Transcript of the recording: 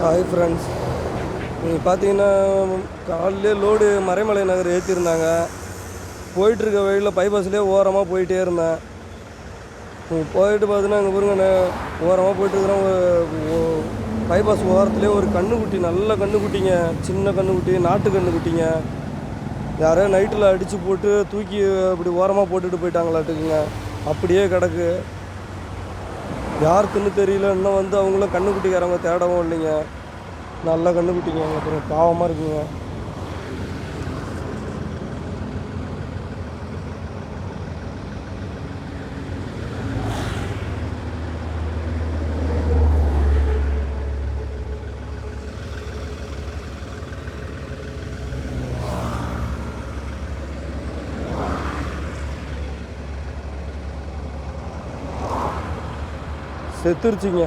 Hi friends நீங்கள் பார்த்தீங்கன்னா காலையிலே லோடு மறைமலை நகர் ஏற்றிருந்தாங்க போயிட்டுருக்க வழியில் பைபாஸ்லேயே ஓரமாக போயிட்டே இருந்தேன். போயிட்டு பார்த்தீங்கன்னா அங்கே பாருங்க ஓரமாக போயிட்டு பைபாஸ் ஓரத்துலேயே ஒரு கண்ணுக்குட்டி நல்ல கண்ணுக்குட்டிங்க. சின்ன கண்ணுக்குட்டி நாட்டு கண்ணுக்குட்டிங்க. யாரோ நைட்டில் அடித்து போட்டு தூக்கி அப்படி ஓரமாக போட்டுட்டு போயிட்டாங்களாட்டுக்குங்க. அப்படியே கிடக்கு. யாருக்குன்னு தெரியல. இன்னும் வந்து அவங்களும் கண்ணுக்குட்டிக்காரங்க தேடவும் இல்லைங்க. நல்ல கண்ணுக்குட்டிங்க அப்புறம் பாவமாக இருக்குங்க. செத்துருச்சுங்க